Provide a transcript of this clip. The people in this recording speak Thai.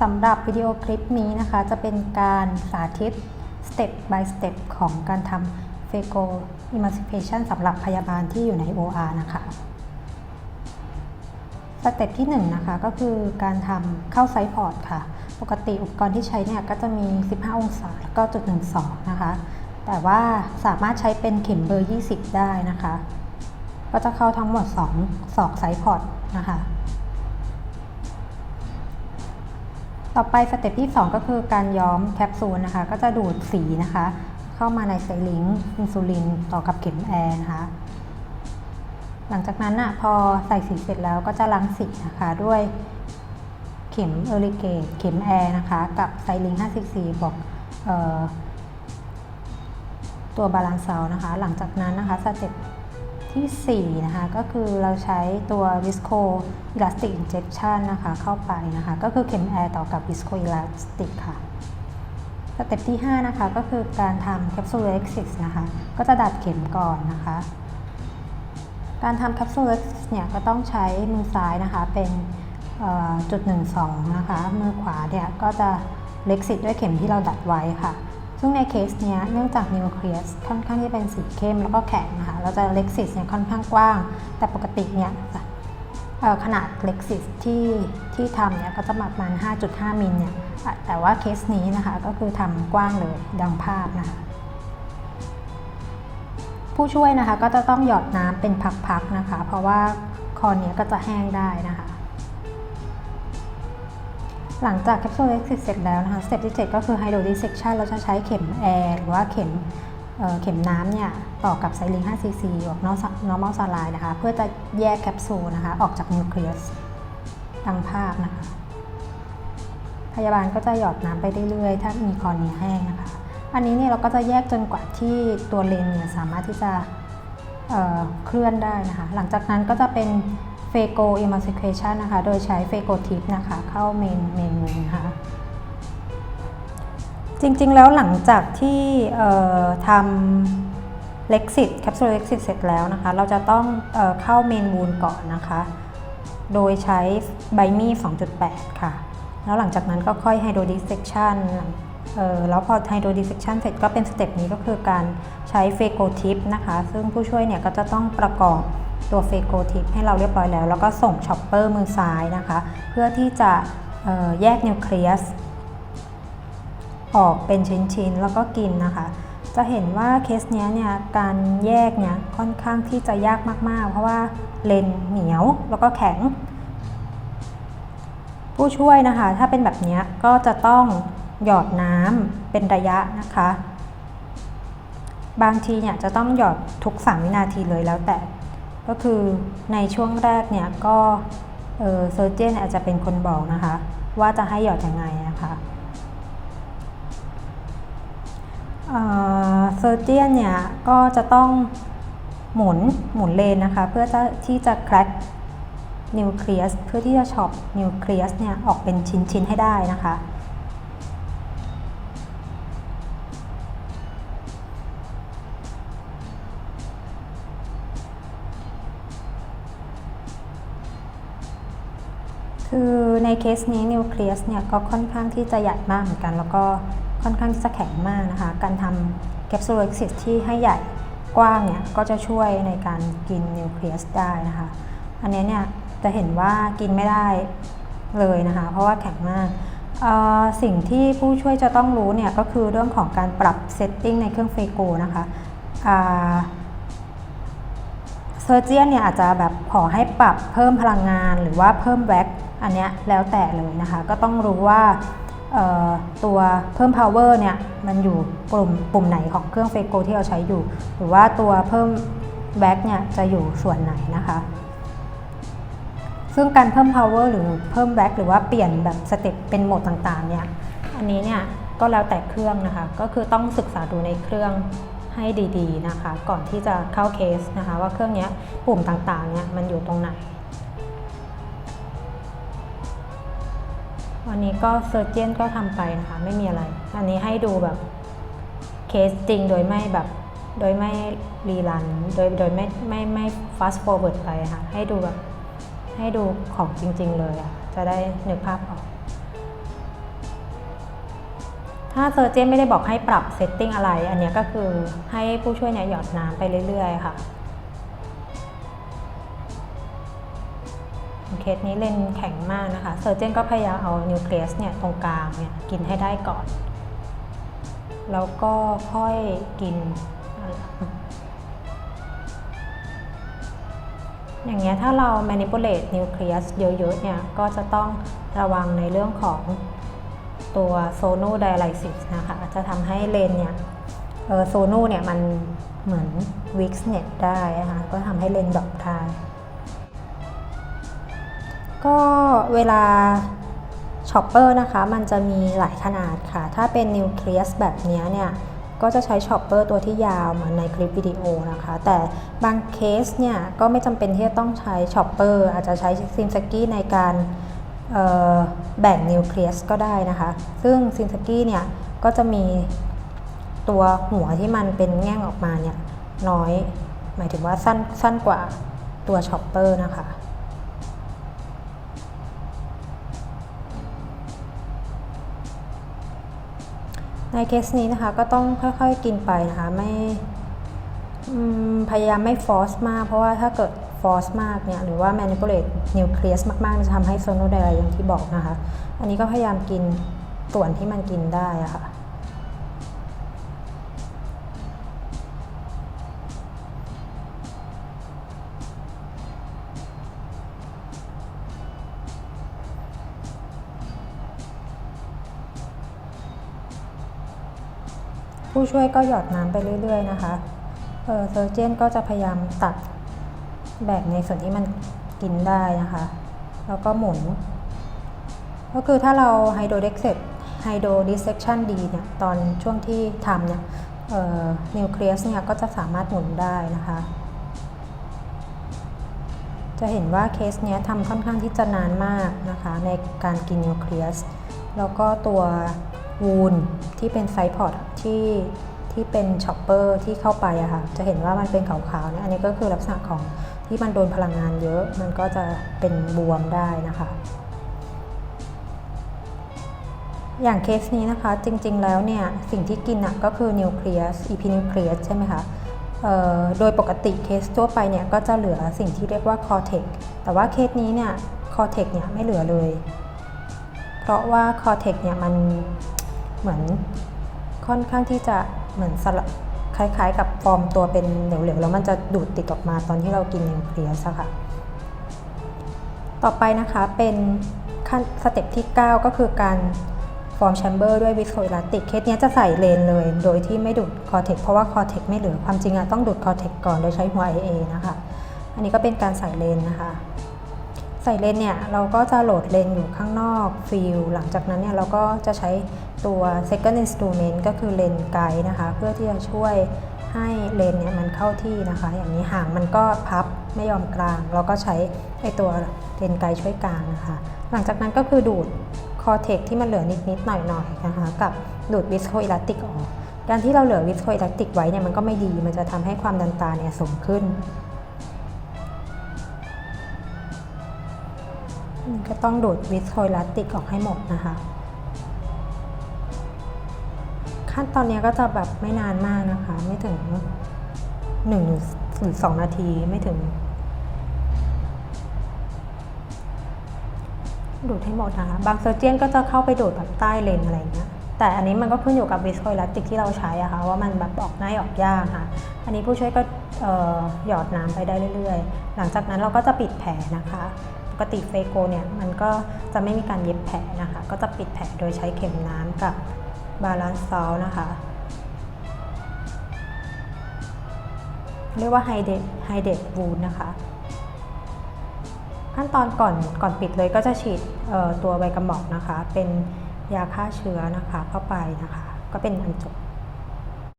สำหรับวิดีโอคลิปนี้นะคะจะเป็นการสาธิต step by step ของการทำ phaco emancipation สำหรับพยาบาลที่อยู่ใน OR นะคะสเต็ปที่ 1 นะคะก็คือการทำเข้าไซส์พอร์ตค่ะ ปกติอุปกรณ์ที่ใช้เนี่ยก็จะมี 15 องศาแล้วก็จุด12 นะคะ แต่ว่าสามารถใช้เป็นเข็มเบอร์ 20 ได้นะคะ ก็จะเข้าทั้งหมด2ศอกไซส์พอร์ตนะคะ ต่อไปสเต็ปที่ 2 ก็คือการย้อมแคปซูลนะคะ ก็จะดูดสีนะคะ เข้ามาในไซลิงอินซูลินต่อกับเข็มแอร์นะคะ หลังจากนั้นอะพอใส่สีเสร็จแล้วก็จะล้างสีนะคะด้วยเข็มเอริเกตเข็มแอร์นะคะ กับไซลิง5 cc บอกออตัวบาลานซ์เซลนะคะ หลังจากนั้นนะคะสเต็ป ที่ 4 นะคะ ก็คือเราใช้ตัว Visco Elastic Injection นะคะ เข้าไปนะคะ ก็คือเข็มแอร์ต่อกับ Visco Elastic ค่ะสเต็ปที่ 5 นะคะ ก็คือการทำ Capsule Exit นะคะ ก็จะดัดเข็มก่อนนะคะ การทำแคปซูลเนี่ยก็ต้องใช้มือซ้ายนะคะ เป็นจุดหนึ่งสองนะคะ มือขวาเนี่ยก็จะเล็กซิตด้วยเข็มที่เราดัดไว้ค่ะ ซึ่งในเคสเนี้ยเนื่องจากนิวเคลียสค่อนข้างที่เป็นสีเข้มแล้วก็แข็งนะคะเราจะเล็กซิตเนี่ยค่อนข้างกว้าง แต่ปกติเนี่ยขนาดเล็กซิตที่ที่ทำเนี่ยก็จะประมาณ 5.5 มิลเนี่ยแต่ว่าเคสนี้นะคะก็คือทำกว้างเลยดังภาพนะคะผู้ช่วยนะคะก็จะต้องหยอดน้ำเป็นพักๆนะคะ เพราะว่าคอเนี้ยก็จะแห้งได้นะคะ หลังจากแคปซูลเล็กเสร็จแล้วนะคะสเต็ปที่ 7 ก็คือไฮโดรดิเซชันเราจะใช้เข็มแอร์หรือว่าเข็มเเข็มน้ำเนี่ยต่อกับไซลิง5 cc ออกนอกนอร์มอลซาลายนะคะ เพื่อจะแยกแคปซูลนะคะ ออกจากนิวเคลียสดังภาพนะคะ พยาบาลก็จะหยอดน้ำไปเรื่อยๆ ถ้ามีคอเนียแห้งนะคะ อันนี้เนี่ยเราก็จะแยกจนกว่าที่ตัวเลนเนี่ยสามารถที่จะเเคลื่อนได้นะคะ หลังจากนั้นก็จะเป็น โกเอมาซิเคชันนะคะ โดยใช้เฟโกทิปนะคะ เข้าเมนเมนูนะคะ จริงๆ แล้วหลังจากที่ทำเล็กซิตแคปซูลเล็กซิตเสร็จแล้วนะคะ เราจะต้องเอเข้าเมนวูนก่อนนะคะ โดยใช้ไบมี่ 2.8 ค่ะ แล้วหลังจากนั้นก็ค่อยไฮโดรดิสเซชันแล้วพอไฮโดรดิสเซชันเสร็จก็เป็นสเต็ปนี้ก็คือการใช้เฟโกทิปนะคะ ซึ่งผู้ช่วยเนี่ยก็จะต้องประกอบ ตัวเฟโกทิปให้เราเรียบร้อยแล้ว แล้วก็ส่งช็อปเปอร์มือซ้ายนะคะ เพื่อที่จะแยกนิวเคลียสออกเป็นชิ้นๆ แล้วก็กินนะคะ จะเห็นว่าเคสนี้เนี่ยการแยกเนี่ยค่อนข้างที่จะยากมากๆ เพราะว่าเลนเหนียวแล้วก็แข็ง ผู้ช่วยนะคะ ถ้าเป็นแบบนี้ก็จะต้องหยอดน้ำเป็นระยะนะคะ บางทีเนี่ยจะต้องหยอดทุก 3 วินาทีเลยแล้วแต่ ก็คือในช่วงแรกเนี่ยก็เซอร์เจนอาจจะเป็นคนบอกนะคะ ว่าจะให้หยอดยังไงนะคะเซอร์เจนเนี่ยก็จะต้องหมุนหมุนเลนนะคะ เพื่อที่จะแคร็กนิวเคลียสเพื่อที่จะช็อปนิวเคลียสเนี่ยออกเป็นชิ้นๆให้ได้นะคะ คือในเคสนี้นิวเคลียสเนี่ยก็ค่อนข้างที่จะใหญ่มากเหมือนกัน แล้วก็ค่อนข้างที่จะแข็งมากนะคะ การทำแคปซูลเอ็กซิสที่ให้ใหญ่กว้างเนี่ยก็จะช่วยในการกินนิวเคลียสได้นะคะ อันนี้เนี่ยจะเห็นว่ากินไม่ได้เลยนะคะ เพราะว่าแข็งมากสิ่งที่ผู้ช่วยจะต้องรู้เนี่ยก็คือเรื่องของการปรับเซตติ้งในเครื่องเฟโกนะคะ เซอร์เจียนเนี่ยอาจจะแบบขอให้ปรับเพิ่มพลังงานหรือว่าเพิ่มแว็กอันเนี้ยแล้วแต่เลยนะคะ ก็ต้องรู้ว่าตัวเพิ่ม power เนี่ยมันอยู่ปุ่มปุ่มไหนของเครื่องเฟโกที่เราใช้อยู่ หรือว่าตัวเพิ่มแบ็กเนี่ยจะอยู่ส่วนไหนนะคะ ซึ่งการเพิ่ม power หรือเพิ่มแบ็กหรือว่าเปลี่ยนแบบสเต็ปเป็นโหมดต่างๆเนี่ยอันนี้เนี่ยก็แล้วแต่เครื่องนะคะ ก็คือต้องศึกษาดูในเครื่อง ให้ดีๆนะคะ ก่อนที่จะเข้าเคสนะคะ ว่าเครื่องนี้ปุ่มต่างๆเนี่ยมันอยู่ตรงไหน วันนี้ก็เซอร์เจียนก็ทำไปนะคะ ไม่มีอะไร อันนี้ให้ดูแบบเคสจริงโดยไม่แบบโดยไม่รีรัน โดยโดยไม่ไม่ไม่ฟาสต์ฟอร์เวิร์ดไปค่ะ ให้ดูแบบให้ดูของจริง ๆ เลยอะ จะได้นึกภาพออก ถ้าเซอร์เจนไม่ได้บอกให้ปรับเซตติ้งอะไร อันนี้ก็คือให้ผู้ช่วยเนี่ยหยอดน้ำไปเรื่อยๆค่ะเคสนี้เลนแข็งมากนะคะ เซอร์เจนก็พยายามเอานิวเคลียสเนี่ยตรงกลางเนี่ยกินให้ได้ก่อน แล้วก็ค่อยกิน อย่างเงี้ยถ้าเรา manipulate nucleus เยอะๆเนี่ยก็จะต้องระวังในเรื่องของ ตัว sono dialysis นะคะจะทำให้เลนเนี่ยเออโซนูเนี่ยมันเหมือน weak เนี่ยได้นะคะก็ทำให้เลนดอปได้ก็เวลาช็อปเปอร์นะคะ มันจะมีหลายขนาดค่ะ ถ้าเป็นนิวเคลียสแบบนี้เนี่ยก็จะใช้ช็อปเปอร์ตัวที่ยาวเหมือนในคลิปวิดีโอนะคะ แต่บางเคสเนี่ยก็ไม่จำเป็นที่จะต้องใช้ช็อปเปอร์อาจจะใช้ซินสกี้ในการ แบ่งนิวเคลียสก็ได้นะคะ ซึ่งซินสกี้เนี่ยก็จะมีตัวหัวที่มันเป็นแง่งออกมาเนี่ยน้อย หมายถึงว่าสั้นสั้นกว่าตัวช็อปเปอร์นะคะในเคสนี้นะคะก็ต้องค่อยๆกินไปนะคะไม่พยายามไม่ฟอสมาก เพราะว่าถ้าเกิด ฟอสมากเนี่ยหรือว่า manipulate nucleus มากๆจะทำให้โซโนไดอย่างที่บอกนะคะ อันนี้ก็พยายามกินส่วนที่มันกินได้อะค่ะผู้ช่วยก็หยอดน้ำไปเรื่อย ๆ นะคะ เออเซอร์เจนก็จะพยายามตัด แบ่งในส่วนที่มันกินได้นะคะ แล้วก็หมุน ก็คือถ้าเราไฮโดรเด็กเซตไฮโดรดิสเซชันดีเนี่ยตอนช่วงที่ทำเนี่ยนิวเคลียสเนี่ยก็จะสามารถหมุนได้นะคะ จะเห็นว่าเคสเนี้ยทำค่อนข้างที่จะนานมากนะคะ ในการกินนิวเคลียส แล้วก็ตัววูนที่เป็นไซพอร์ตที่ที่เป็นช็อปเปอร์ที่เข้าไปอะค่ะ จะเห็นว่ามันเป็นขาวๆเนี่ยอันนี้ก็คือลักษณะของ ที่มันโดนพลังงานเยอะมันก็จะเป็นบวมได้นะคะ อย่างเคสนี้นะคะจริงๆแล้วเนี่ยสิ่งที่กินอะก็คือนิวเคลียสอีพีนิวเคลียสใช่ไหมคะโดยปกติเคสทั่วไปเนี่ยก็จะเหลือสิ่งที่เรียกว่าคอเทกแต่ว่าเคสนี้เนี่ยคอเทกเนี่ยไม่เหลือเลย เพราะว่าคอเทกเนี่ยมันเหมือนค่อนข้างที่จะเหมือนสลับ คล้ายๆ กับฟอร์มตัวเป็นเหลวๆแล้วมันจะดูดติดออกมาตอนที่เรากินนิวเคลียสค่ะ ต่อไปนะคะเป็นขั้นสเต็ปที่ 9 ก็คือการฟอร์มแชมเบอร์ด้วยวิสโคอิลาติกเคสนี้จะใส่เลนเลย โดยที่ไม่ดูดคอเทกเพราะว่าคอเทกไม่เหลือความจริงอะต้องดูดคอเทกก่อนโดยใช้หัว AA นะคะ อันนี้ก็เป็นการใส่เลนนะคะ ใส่เลนเนี่ยเราก็จะโหลดเลนอยู่ข้างนอกฟิลหลังจากนั้นเนี่ยเราก็จะใช้ ตัว second instrument ก็คือเลนไกด์นะคะ เพื่อที่จะช่วยให้เลนเนี่ยมันเข้าที่นะคะ อย่างนี้ห่างมันก็พับไม่ยอมกลาง เราก็ใช้ไอตัวเลนไกด์ช่วยกลางนะคะ หลังจากนั้นก็คือดูดคอเทกที่มันเหลือนิดๆหน่อยๆนะคะ กับดูดวิสโคอิลาติกออกการที่เราเหลือวิสโคอิลาติกไว้เนี่ยมันก็ไม่ดี มันจะทำให้ความดันตาเนี่ยสูงขึ้น ก็ต้องดูดวิสโคอิลาติกออกให้หมดนะคะ ขั้นตอนนี้ก็จะแบบไม่นานมากนะคะ ไม่ถึง1หรือ2นาทีไม่ถึง ดูดให้หมดนะคะบางเซอร์เจียนก็จะเข้าไปดูดแบบใต้เลนอะไรเงี้ยแต่อันนี้มันก็ขึ้นอยู่กับวิสโคอิลาติกที่เราใช้อะคะ่ะว่ามันแบบออกง่ายออกยากค่ะ อันนี้ผู้ช่วยก็หยอดน้ำไปได้เรื่อยๆ หลังจากนั้นเราก็จะปิดแผลนะคะ ปกติเฟโกเนี่ยมันก็จะไม่มีการเย็บแผลนะคะ ก็จะปิดแผลโดยใช้เข็มน้ำกับ บาลานซ์ซอลนะคะ เรียกว่าไฮเดไฮเดทวูนนะคะ ขั้นตอนก่อนก่อนปิดเลยก็จะฉีดตัวใบกระบอกนะคะ เป็นยาฆ่าเชื้อนะคะเข้าไปนะคะ ก็เป็นอันจบ